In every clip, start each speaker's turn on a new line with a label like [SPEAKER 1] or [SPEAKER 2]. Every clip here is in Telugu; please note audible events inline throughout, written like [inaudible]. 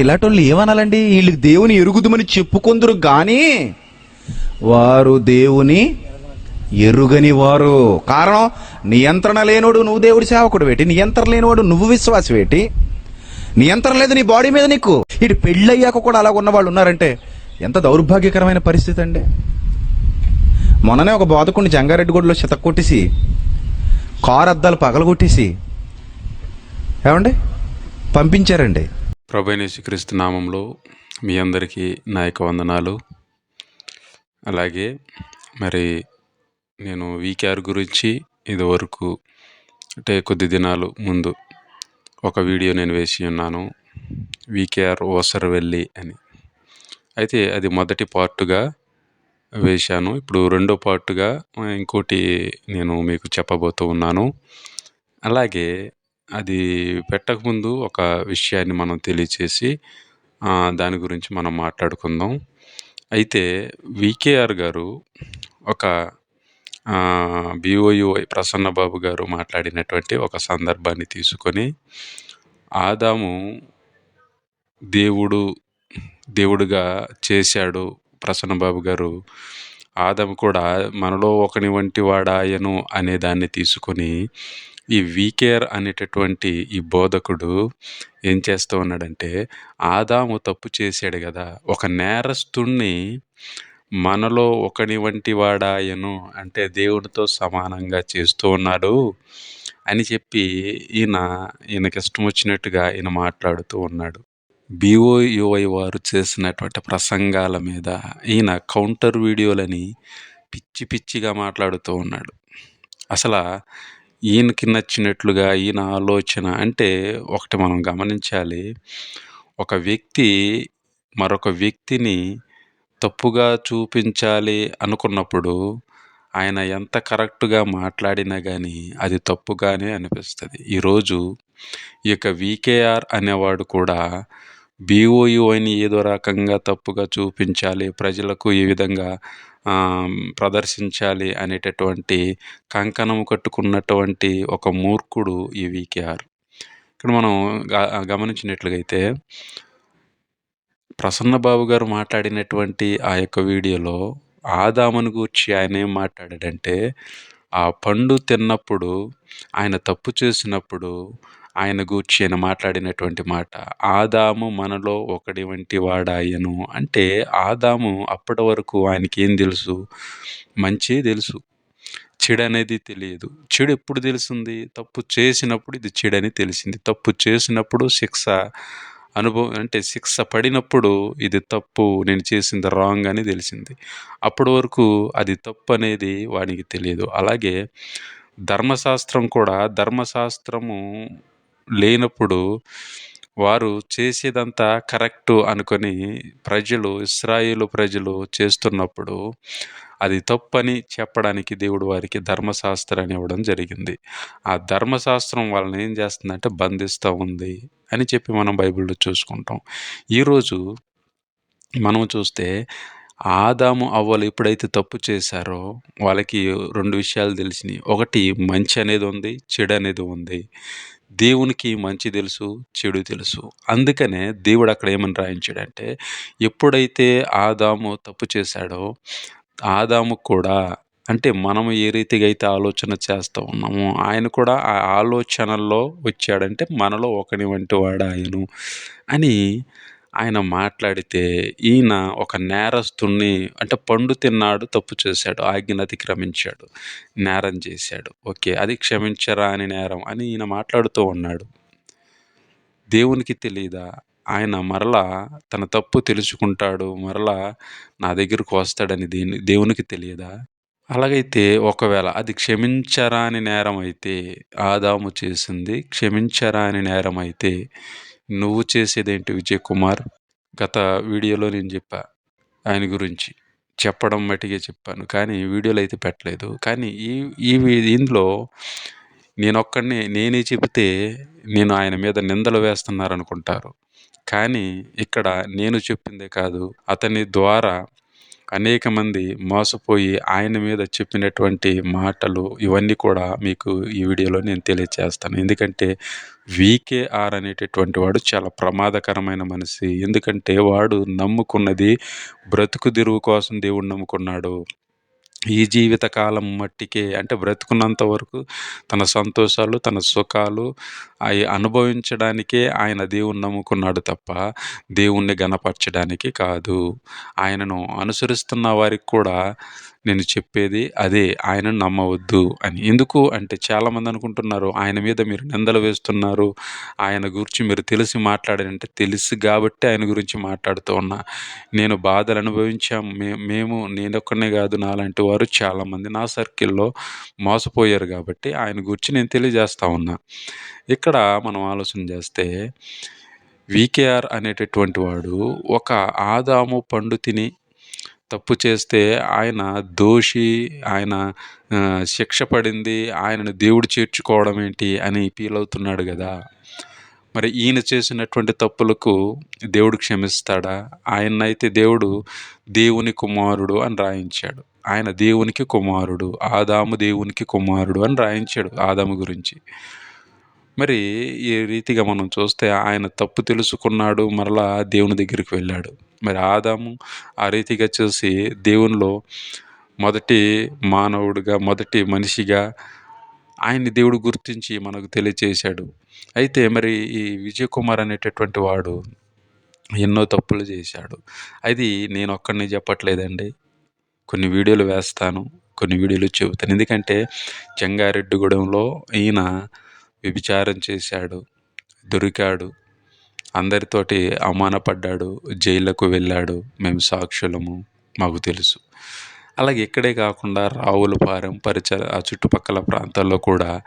[SPEAKER 1] ఇలాంటి వాళ్ళు ఏమనాలండి? వీళ్ళకి దేవుని ఎరుగుదమని చెప్పుకుందరు కానీ వారు దేవుని ఎరుగని వారు. కారణం నియంత్రణ లేనోడు నువ్వు దేవుడి సేవకుడు వేటి నియంత్రణ లేనివాడు నువ్వు విశ్వాసం వేటి. నియంత్రణ లేదు నీ బాడీ మీద నీకు. ఇటు పెళ్ళయ్యాక కూడా అలా ఉన్న వాళ్ళు ఉన్నారంటే ఎంత దౌర్భాగ్యకరమైన పరిస్థితి అండి. మొన్ననే ఒక బాధకుడిని జంగారెడ్డిగూడలో చితక్ కొట్టేసి కారు అద్దాలు పగలగొట్టేసి ఏమండి? పంపించారండి.
[SPEAKER 2] ప్రభైనేశ్వక్రీస్తు నామంలో మీ అందరికీ నా యొక్క వందనాలు. అలాగే మరి నేను వీకేఆర్ గురించి ఇదివరకు అంటే కొద్ది దినాలు ముందు ఒక వీడియో నేను వేసి ఉన్నాను. వీకేఆర్ ఓసరవెల్లి అని. అయితే అది మొదటి పార్టుగా వేశాను. ఇప్పుడు రెండో పార్టుగా ఇంకోటి నేను మీకు చెప్పబోతూ ఉన్నాను. అలాగే అది పెట్టకముందు ఒక విషయాన్ని మనం తెలియచేసి దాని గురించి మనం మాట్లాడుకుందాం. అయితే వికేఆర్ గారు ఒక బిఓయుఐ ప్రసన్నబాబు గారు మాట్లాడినటువంటి ఒక సందర్భాన్ని తీసుకొని ఆదాము దేవుడు దేవుడుగా చేశాడు ప్రసన్నబాబు గారు ఆదాము కూడా మనలో ఒకని వంటి వాడాయను అనే దాన్ని తీసుకొని ఈ వీకేర్ అనేటటువంటి ఈ బోధకుడు ఏం చేస్తూ ఉన్నాడంటే ఆదాము తప్పు చేశాడు కదా ఒక నేరస్తుణ్ణి మనలో ఒకని వంటి వాడాయను అంటే దేవుడితో సమానంగా చేస్తూ ఉన్నాడు అని చెప్పి ఈయన ఈయనకి ఇష్టం వచ్చినట్టుగా ఈయన మాట్లాడుతూ ఉన్నాడు. బిఓయుఐ వారు చేసినటువంటి ప్రసంగాల మీద ఈయన కౌంటర్ వీడియోలని పిచ్చి పిచ్చిగా మాట్లాడుతూ ఉన్నాడు. అసలు ఈయనకి నచ్చినట్లుగా ఈయన ఆలోచన అంటే ఒకటి మనం గమనించాలి. ఒక వ్యక్తి మరొక వ్యక్తిని తప్పుగా చూపించాలి అనుకున్నప్పుడు ఆయన ఎంత కరెక్ట్గా మాట్లాడినా కానీ అది తప్పుగానే అనిపిస్తుంది. ఈరోజు ఈ యొక్క వికేఆర్ అనేవాడు కూడా బీఓయు ఏదో రకంగా తప్పుగా చూపించాలి ప్రజలకు ఈ విధంగా ప్రదర్శించాలి అనేటటువంటి కంకణం కట్టుకున్నటువంటి ఒక మూర్ఖుడు ఈ వికేఆర్ ఇక్కడ మనం గ- గమనించినట్లుగైతే ప్రసన్నబాబు గారు మాట్లాడినటువంటి ఆ యొక్క వీడియోలో ఆదామును గూర్చి ఆయన ఏం మాట్లాడాడంటే ఆ పండు తిన్నప్పుడు ఆయన తప్పు చేసినప్పుడు ఆయన గూర్చి ఆయన మాట్లాడినటువంటి మాట ఆదాము మనలో ఒకటి వంటి వాడాయను. అంటే ఆదాము అప్పటి వరకు ఆయనకి ఏం తెలుసు? మంచి తెలుసు. చెడు అనేది తెలియదు. చెడు ఎప్పుడు తెలిసింది? తప్పు చేసినప్పుడు ఇది చెడని తెలిసింది. తప్పు చేసినప్పుడు శిక్ష అనుభవం అంటే శిక్ష పడినప్పుడు ఇది తప్పు నేను చేసింది రాంగ్ అని తెలిసింది. అప్పటి వరకు అది తప్పు అనేది వానికి తెలియదు. అలాగే ధర్మశాస్త్రం కూడా ధర్మశాస్త్రము లేనప్పుడు వారు చేసేదంతా కరెక్టు అనుకొని ప్రజలు ఇస్రాయేలు ప్రజలు చేస్తున్నప్పుడు అది తప్పని చెప్పడానికి దేవుడు వారికి ధర్మశాస్త్రాన్ని ఇవ్వడం జరిగింది. ఆ ధర్మశాస్త్రం వాళ్ళని ఏం చేస్తుందంటే బంధిస్తూ ఉంది అని చెప్పి మనం బైబిల్లో చూసుకుంటాం. ఈరోజు మనం చూస్తే ఆదాము అవ్వలు ఎప్పుడైతే తప్పు చేశారో వాళ్ళకి రెండు విషయాలు తెలిసినాయి. ఒకటి మంచి అనేది ఉంది చెడు అనేది ఉంది. దేవునికి మంచి తెలుసు చెడు తెలుసు. అందుకనే దేవుడు అక్కడ ఏమని రాయించాడంటే ఎప్పుడైతే ఆదాము తప్పు చేశాడో ఆదాము కూడా అంటే మనము ఏ రీతిగా అయితే ఆలోచన చేస్తూ ఉన్నామో ఆయన కూడా ఆ ఆలోచనల్లో వచ్చాడంటే మనలో ఒకని వంటి వాడు ఆయను అని ఆయన మాట్లాడితే ఈయన ఒక నేరస్తుణ్ణి అంటే పండు తిన్నాడు తప్పు చేశాడు ఆజ్ఞను అతిక్రమించాడు నేరం చేశాడు. ఓకే అది క్షమించరా అని నేరం అని ఈయన మాట్లాడుతూ ఉన్నాడు. దేవునికి తెలియదా ఆయన మరలా తన తప్పు తెలుసుకుంటాడు మరలా నా దగ్గరకు వస్తాడని దేని దేవునికి తెలియదా అలాగైతే ఒకవేళ అది క్షమించరాని నేరం అయితే ఆదాము చేసింది క్షమించరాని నేరం అయితే నువ్వు చేసేదేంటి విజయ్ కుమార్ గత వీడియోలో నేను చెప్పా ఆయన గురించి. చెప్పడం మట్టిగా చెప్పాను కానీ వీడియోలో అయితే పెట్టలేదు. కానీ ఈ ఈ వీ- ఇందులో నేనొక్కడిని నేనే చెబితే నేను ఆయన మీద నిందలు వేస్తున్నారనుకుంటారు. కానీ ఇక్కడ నేను చెప్పిందే కాదు అతని ద్వారా అనేక మంది మోసపోయి ఆయన మీద చెప్పినటువంటి మాటలు ఇవన్నీ కూడా మీకు ఈ వీడియోలో నేను తెలియజేస్తాను ఎందుకంటే వీకేఆర్ అనేటటువంటి వాడు చాలా ప్రమాదకరమైన మనిషి. ఎందుకంటే వాడు నమ్ముకున్నది బ్రతుకు తెరువు కోసం దేవుడు నమ్ముకున్నాడు. ఈ జీవితకాలం మట్టికే అంటే బ్రతుకున్నంత వరకు తన సంతోషాలు తన సుఖాలు అవి అనుభవించడానికే ఆయన దేవుణ్ణి నమ్ముకున్నాడు తప్ప దేవుణ్ణి గణపరచడానికి కాదు. ఆయనను అనుసరిస్తున్న వారికి కూడా నేను చెప్పేది అదే ఆయనను నమ్మవద్దు అని. ఎందుకు అంటే చాలామంది అనుకుంటున్నారు ఆయన మీద మీరు నిందలు వేస్తున్నారు ఆయన గురించి మీరు తెలిసి మాట్లాడారంటే తెలుసు కాబట్టి ఆయన గురించి మాట్లాడుతూ ఉన్నా. నేను బాధలు అనుభవించాం మే మేము నేనొక్కనే కాదు నాలాంటి వారు చాలామంది నా సర్కిల్లో మోసపోయారు కాబట్టి ఆయన గురించి నేను తెలియజేస్తా ఉన్నా. ఇక్కడ మనం ఆలోచన చేస్తే వికేఆర్ అనేటటువంటి వాడు ఒక ఆదాము పండు తిని తప్పు చేస్తే ఆయన దోషి ఆయన శిక్ష పడింది ఆయనను దేవుడు చేర్చుకోవడం ఏంటి అని ఫీల్ అవుతున్నాడు కదా. మరి ఈయన చేసినటువంటి తప్పులకు దేవుడు క్షమిస్తాడా? ఆయన్నైతే దేవుడు దేవుని కుమారుడు అని రాయించాడు. ఆయన దేవునికి కుమారుడు ఆదాము దేవునికి కుమారుడు అని రాయించాడు ఆదాము గురించి. మరి ఈ రీతిగా మనం చూస్తే ఆయన తప్పు తెలుసుకున్నాడు మరలా దేవుని దగ్గరికి వెళ్ళాడు. మరి ఆదాము ఆ రీతిగా చూసి దేవునిలో మొదటి మానవుడిగా మొదటి మనిషిగా ఆయన్ని దేవుడు గుర్తించి మనకు తెలియచేశాడు. అయితే మరి ఈ విజయ్ కుమార్ అనేటటువంటి వాడు ఎన్నో తప్పులు చేశాడు. అది నేను ఒక్కడిని చెప్పట్లేదండి. కొన్ని వీడియోలు వేస్తాను కొన్ని వీడియోలు చెబుతాను. ఎందుకంటే చెంగారెడ్డిగూడెంలో ఈయన వ్యభిచారం చేశాడు దొరికాడు అందరితోటి అవమానపడ్డాడు జైళ్ళకు వెళ్ళాడు. మేము సాక్షులము మాకు తెలుసు. అలాగే ఇక్కడే కాకుండా రావులపాలెం పరిచ ఆ చుట్టుపక్కల ప్రాంతాల్లో కూడా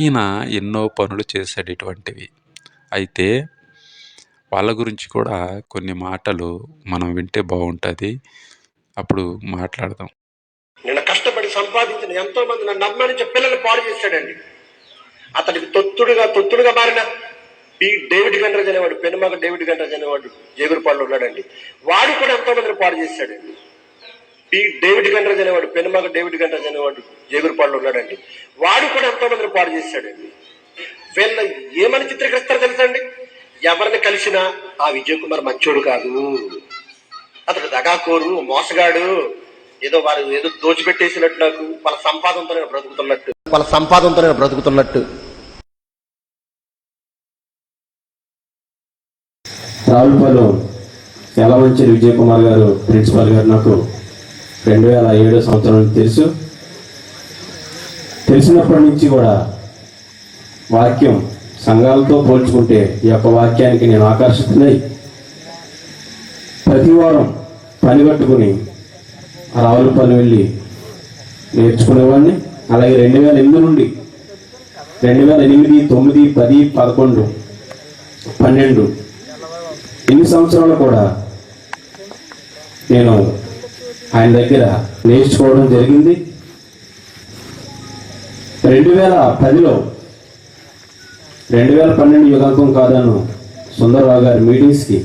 [SPEAKER 2] ఈయన ఎన్నో పనులు చేశాడు ఇటువంటివి. అయితే వాళ్ళ గురించి కూడా కొన్ని మాటలు మనం వింటే బాగుంటుంది. అప్పుడు మాట్లాడదాం.
[SPEAKER 3] నేను కష్టపడి సంపాదించిన ఎంతో మంది నన్ను అభిమానించే పిల్లలు పాడు చేశాడండి. అతనికి తొత్తుడుగా తొత్తుడుగా మారిన పి డేవిడ్ గండ్రజ్ అనేవాడు పెనుమగ డేవిడ్ గండ్రజ్ అనేవాడు జేగురుపాడులో ఉన్నాడండి. వాడు కూడా ఎంతో మందిని పాడు చేశాడండి. పి డేవిడ్ గండ్రజ్ అనేవాడు పెనుమగ డేవిడ్ గండ్రజ్ అనేవాడు జేగురుపాడులో ఉన్నాడండి. వాడు కూడా ఎంతో మందిని పాడు చేశాడండి. వీళ్ళ ఏమని చిత్రీకరిస్తారో తెలుసా అండి? ఎవరిని కలిసినా ఆ విజయ్ కుమార్ మంచోడు కాదు. అతడు దగాకోరు మోసగాడు. ఏదో వారు ఏదో దోచిపెట్టేసినట్టు నాకు వాళ్ళ సంపాదనతో నేను బ్రతుకుతున్నట్టు. వాళ్ళ సంపాదనతో నేను బ్రతుకుతున్నట్టు.
[SPEAKER 4] రావులపాలెం యలమంచిలి విజయ్ కుమార్ గారు ప్రిన్సిపాల్ గారు నాకు రెండు వేల ఏడో సంవత్సరం నుంచి తెలుసు. తెలిసినప్పటి నుంచి కూడా వాక్యం సంఘాలతో పోల్చుకుంటే ఈ యొక్క వాక్యానికి నేను ఆకర్షితున్నై ప్రతి వారం పని కట్టుకుని రావులపాలెం వెళ్ళి నేర్చుకునేవాడిని. అలాగే రెండు వేల ఎనిమిది నుండి రెండు వేల ఎనిమిది తొమ్మిది పది పదకొండు పన్నెండు ఎన్ని సంవత్సరాలు కూడా నేను ఆయన దగ్గర నేర్చుకోవడం జరిగింది. రెండు వేల పదిలో రెండు వేల పన్నెండు యుగాంతం కాదను సుందరరావు గారి మీటింగ్స్కి.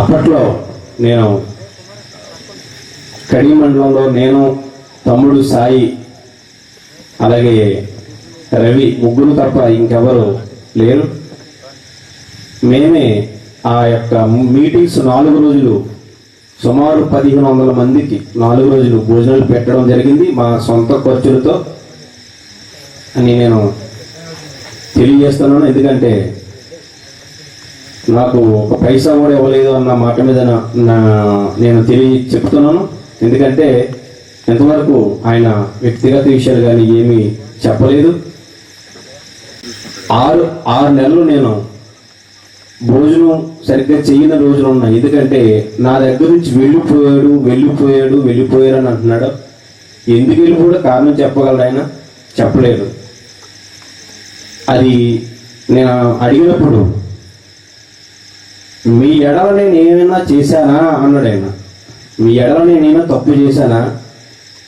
[SPEAKER 4] అప్పట్లో నేను కడి మండలంలో నేను తమ్ముడు సాయి అలాగే రవి ముగ్గురు తప్ప ఇంకెవరు లేరు. మేమే ఆ యొక్క మీటింగ్స్ నాలుగు రోజులు సుమారు పదిహేను వందల మందికి నాలుగు రోజులు భోజనాలు పెట్టడం జరిగింది మా సొంత ఖర్చులతో అని నేను తెలియజేస్తున్నాను. ఎందుకంటే నాకు ఒక పైసా కూడా ఇవ్వలేదు అన్న మాట మీద నా- నేను తెలియ చెప్తున్నాను ఎందుకంటే ఎంతవరకు ఆయన వ్యక్తిగత విషయాలు కానీ ఏమీ చెప్పలేదు. ఆరు ఆరు నెలలు నేను భోజనం సరిగ్గా చేయని రోజులు ఉన్నాయి. ఎందుకంటే నా దగ్గర నుంచి వెళ్ళిపోయాడు వెళ్ళిపోయాడు వెళ్ళిపోయాడు అని అంటున్నాడు. ఎందుకు వెళ్ళిపోయాడో కారణం చెప్పగలడు ఆయన? చెప్పలేడు అది నేను అడిగినప్పుడు మీ ఎడల నేను ఏమైనా చేశానా? అన్నాడు ఆయన. మీ ఎడల నేనేమైనా తప్పు చేశానా?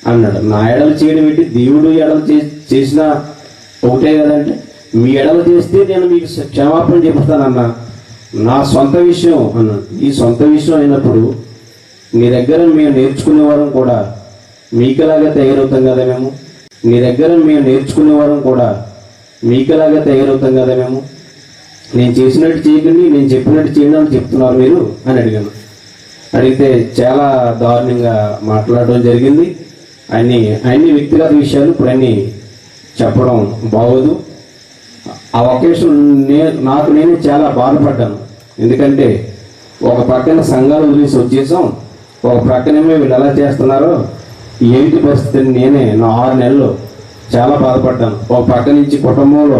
[SPEAKER 4] అన్నాడు. నా ఎడలు చేయడం ఏంటి? దేవుడు ఎడలు చే- చేసిన ఒకటే కదంటే మీ ఎడలు చేస్తే నేను మీకు క్షమాపణ చెప్తానన్నా. నా సొంత విషయం అన్నాడు ఈ సొంత విషయం అయినప్పుడు మీ దగ్గర మేము నేర్చుకునే వారం కూడా మీకులాగా తయారవుతాం కదా మేము? మీ దగ్గర మేము నేర్చుకునే వారం కూడా మీకులాగా తయారవుతాం కదా మేము? నేను చేసినట్టు చేయకండి నేను చెప్పినట్టు చేయండి అని చెప్తున్నారు మీరు అని అడిగాను. అడిగితే చాలా దారుణంగా మాట్లాడడం జరిగింది. అన్ని అన్ని వ్యక్తిగత విషయాలు ఇప్పుడు చెప్పడం బాగోదు. ఆ ఒకేషన్ నేను నాకు నేను చాలా బాధపడ్డాను. ఎందుకంటే ఒక పక్కన సంఘాలు వదిలేసి వచ్చేసాం. ఒక ప్రక్కనేమో వీళ్ళు ఎలా చేస్తున్నారో ఏంటి పరిస్థితిని నేనే నా ఆరు నెలలు చాలా బాధపడ్డాను. ఒక పక్క నుంచి కుటుంబంలో.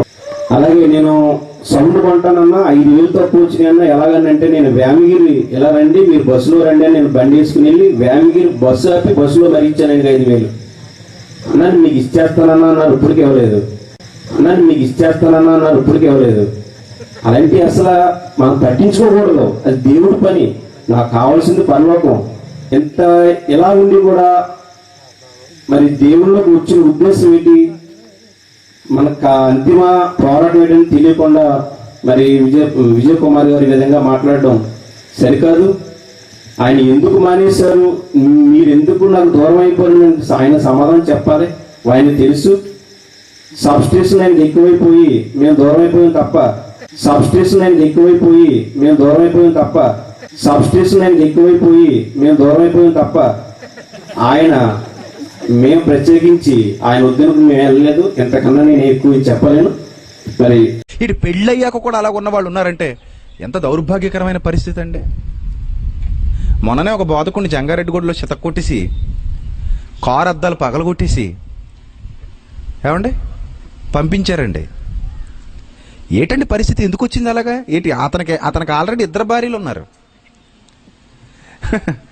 [SPEAKER 4] అలాగే నేను సౌండ్ కొంటానన్నా ఐదు వేలు తక్కువ వచ్చినాయన్నా ఎలాగనంటే నేను వ్యామగిరి ఎలా రండి మీరు బస్సులో రండి అని నేను బండి వేసుకుని వెళ్ళి వ్యామగిరి బస్సు ఆపి బస్సులో భరించానండి ఐదు వేలు. నన్ను మీకు ఇచ్చేస్తానన్నా అన్నారు ఇప్పటికి ఇవ్వలేదు. నన్ను మీకు ఇచ్చేస్తానన్నా అన్నారు. ఇప్పటికి ఇవ్వలేదు అలాంటి అసలు మనం పట్టించుకోకూడదు. అది దేవుడి పని. నాకు కావాల్సింది పరలోకం. ఎంత ఎలా ఉండి కూడా మరి దేవుళ్ళకు వచ్చిన ఉద్దేశం ఏంటి? మనకు అంతిమ పోరాటం ఏంటని తెలియకుండా మరి విజయ విజయ్ కుమార్ గారి విధంగా మాట్లాడడం సరికాదు. ఆయన ఎందుకు మానేశారు? మీరు ఎందుకు నాకు దూరం అయిపోయిన ఆయన సమాధానం చెప్పాలి. ఆయన తెలుసు. సబ్ స్టేషన్ ఎక్కువైపోయి మేము దూరం అయిపోయాం తప్ప. సబ్ స్టేషన్ ఎక్కువైపోయి మేము దూరం అయిపోయాం తప్ప. సబ్ స్టేషన్ ఎక్కువైపోయి మేము దూరం అయిపోయాం తప్ప. ఆయన మేము ప్రత్యేకించి ఆయన ఉద్యోగం మేము వెళ్ళలేదు. ఎంతకన్నా నేను ఎక్కువ చెప్పలేను. మరి
[SPEAKER 1] ఇటు పెళ్ళయ్యాక కూడా అలా ఉన్న వాళ్ళు ఉన్నారంటే ఎంత దౌర్భాగ్యకరమైన పరిస్థితి అండి. మొన్ననే ఒక బోధకుడిని జంగారెడ్డిగూడలో చితక్కొట్టేసి కారు అద్దాలు పగలగొట్టేసి ఏమండి? పంపించారండి. ఏటండి పరిస్థితి? ఎందుకు వచ్చింది అలాగా? ఏంటి అతనికి అతనికి ఆల్రెడీ ఇద్దరు భార్యలు ఉన్నారు. [laughs]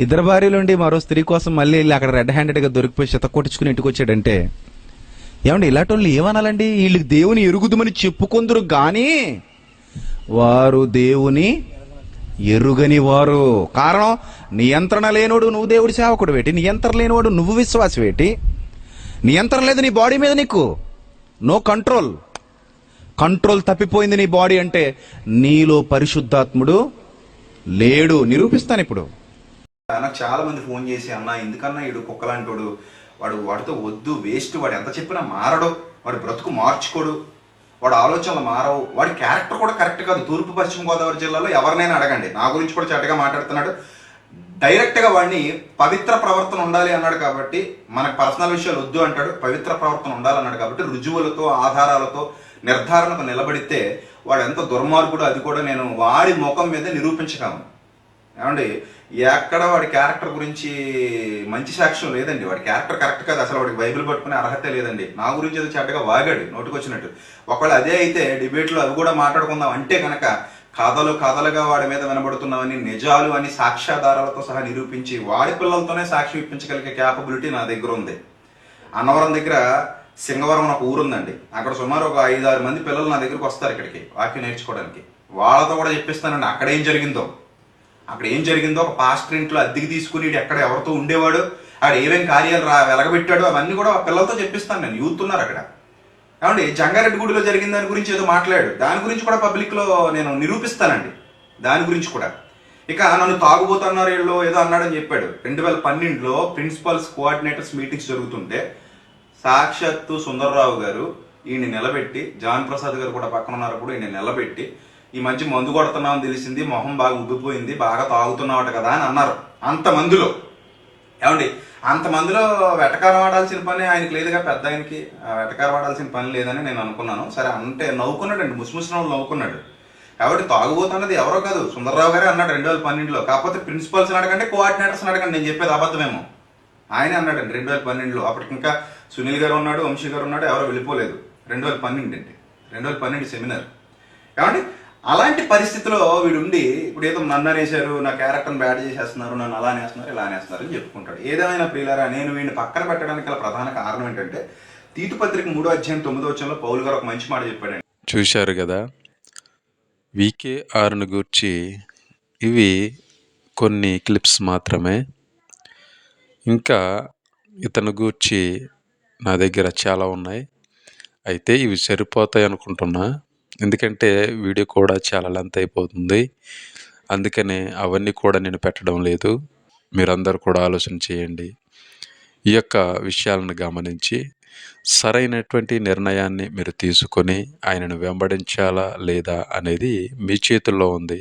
[SPEAKER 1] ఇద్దరు భార్యలు ఉండి మరో స్త్రీ కోసం మళ్ళీ వెళ్ళి అక్కడ రెడ్ హ్యాండెడ్గా దొరికిపోయి చిత కొట్టించుకుని ఇంటికి వచ్చాడంటే ఏమండి ఇలాంటి వాళ్ళు ఏమనాలండి? వీళ్ళకి దేవుని ఎరుగుదమని చెప్పుకొందురు కానీ వారు దేవుని ఎరుగని వారు. కారణం నియంత్రణ లేనోడు నువ్వు దేవుడి సేవకుడు వేటి నియంత్రణ లేనివాడు నువ్వు విశ్వాసం వేటి నియంత్రణ లేదు నీ బాడీ మీద నీకు. నో కంట్రోల్ కంట్రోల్ తప్పిపోయింది నీ బాడీ అంటే నీలో పరిశుద్ధాత్ముడు లేడు. నిరూపిస్తాను ఇప్పుడు.
[SPEAKER 5] నాకు చాలా మంది ఫోన్ చేసి అన్న ఎందుకన్నా ఈడు కుక్కలాంటోడు? వాడు వాడితో వద్దు వేస్ట్. వాడు ఎంత చెప్పినా మారడు. వాడు బ్రతుకు మార్చుకోడు. వాడు ఆలోచనలు మారవు. వాడి క్యారెక్టర్ కూడా కరెక్ట్ కాదు. తూర్పు పశ్చిమ గోదావరి జిల్లాలో ఎవరినైనా అడగండి. నా గురించి కూడా చెడ్డగా మాట్లాడుతున్నాడు. డైరెక్ట్గా వాడిని పవిత్ర ప్రవర్తన ఉండాలి అన్నాడు కాబట్టి మనకు పర్సనల్ విషయాలు వద్దు అంటాడు. పవిత్ర ప్రవర్తన ఉండాలన్నాడు కాబట్టి రుజువులతో ఆధారాలతో నిర్ధారణకు నిలబడితే వాడు ఎంత దుర్మార్గుడు అది కూడా నేను వాడి ముఖం మీద నిరూపించగలను. ఏమండి? ఎక్కడ వాడి క్యారెక్టర్ గురించి మంచి సాక్ష్యం లేదండి. వాడి క్యారెక్టర్ కరెక్ట్ కాదు. అసలు వాడికి బైబిల్ పట్టుకునే అర్హత లేదండి. నా గురించి ఏదో చెడ్డగా వాగాడు నోటుకొచ్చినట్టు. ఒకవేళ అదే అయితే డిబేట్లో అవి కూడా మాట్లాడుకుందాం అంటే కనుక కథలు కథలుగా వాడి మీద వినబడుతున్నామని నిజాలు అని సాక్ష్యాధారాలతో సహా నిరూపించి వాడి పిల్లలతోనే సాక్షి ఇప్పించగలిగే క్యాపబిలిటీ నా దగ్గర ఉంది. అన్నవరం దగ్గర సింగవరం ఒక ఊరుందండి. అక్కడ సుమారు ఒక ఐదు ఆరు మంది పిల్లలు నా దగ్గరికి వస్తారు ఇక్కడికి వాక్యం నేర్చుకోవడానికి. వాళ్ళతో కూడా చెప్పిస్తానండి అక్కడ ఏం జరిగిందో. అక్కడ ఏం జరిగిందో ఒక పాస్టర్ ఇంట్లో అద్దెకి తీసుకుని ఎక్కడ ఎవరితో ఉండేవాడు అక్కడ ఏమేం కార్యాలు రా వెలగబెట్టాడు అవన్నీ కూడా ఆ పిల్లలతో చెప్పిస్తాను నేను. యూత్ ఉన్నారు అక్కడ. ఏమండి జంగారెడ్డి గుడిలో జరిగిన దాని గురించి ఏదో మాట్లాడు. దాని గురించి కూడా పబ్లిక్లో నేను నిరూపిస్తానండి. దాని గురించి కూడా. ఇక నన్ను తాగుబోతున్నారు వీళ్ళు ఏదో అన్నాడని చెప్పాడు. రెండు వేల పన్నెండులో ప్రిన్సిపల్స్ కోఆర్డినేటర్స్ మీటింగ్స్ జరుగుతుంటే సాక్షాత్తు సుందర్రావు గారు ఈయన నిలబెట్టి జాన్ ప్రసాద్ గారు కూడా పక్కన ఉన్నప్పుడు ఈయన నిలబెట్టి ఈ మధ్య మందు కొడుతున్నామని తెలిసింది మొహం బాగా ఉబ్బిపోయింది బాగా తాగుతున్నావట కదా అని అన్నారు అంత మందులో ఏమండి అంతమందిలో వెటకారం ఆడాల్సిన పని ఆయనకి లేదుగా పెద్ద ఆయనకి. వెటకారం ఆడాల్సిన పని లేదని నేను అనుకున్నాను. సరే అంటే నవ్వుకున్నాడండి ముసిముసి నవ్వులు నవ్వుకున్నాడు. కాబట్టి తాగుబోతున్నది ఎవరో కాదు. సుందర్రావు గారే అన్నాడు రెండు వేల పన్నెండులో. కాకపోతే ప్రిన్సిపల్స్ అడగండి కోఆర్డినేటర్స్ అడగండి నేను చెప్పేది అబద్ధమేమో. ఆయనే అన్నాడండి రెండు వేల పన్నెండులో. అప్పటికి ఇంకా సునీల్ గారు ఉన్నాడు వంశీ గారు ఉన్నాడు ఎవరో వెళ్ళిపోలేదు. రెండు వేల పన్నెండు అండి. రెండు వేల పన్నెండు సెమినార్. కాబట్టి అలాంటి పరిస్థితిలో వీడు ఉండి ఇప్పుడు ఏదో నన్ను అనేశారు నా క్యారెక్టర్ని బ్యాడ్ చేసేస్తున్నారు నన్ను అలా అనేస్తున్నారు ఇలా అనేస్తున్నారు అని చెప్పుకుంటాడు. ఏదేమైనా ప్రియులారా నేను వీడిని పక్కన పెట్టడానికి గల ప్రధాన కారణం ఏంటంటే తీతు పత్రిక మూడో అధ్యాయం తొమ్మిదో వచ్చంలో పౌలు గారు ఒక మంచి మాట చెప్పాడండి.
[SPEAKER 2] చూశారు కదా వికే గురించి గూర్చి ఇవి కొన్ని క్లిప్స్ మాత్రమే. ఇంకా ఇతను గూర్చి నా దగ్గర చాలా ఉన్నాయి. అయితే ఇవి సరిపోతాయి అనుకుంటున్నా. ఎందుకంటే వీడియో కూడా చాలా లెంత్ అయిపోతుంది. అందుకనే అవన్నీ కూడా నేను పెట్టడం లేదు. మీరందరూ కూడా ఆలోచన చేయండి. ఈ యొక్క విషయాలను గమనించి సరైనటువంటి నిర్ణయాన్ని మీరు తీసుకొని ఆయనను వెంబడించాలా లేదా అనేది మీ చేతుల్లో ఉంది.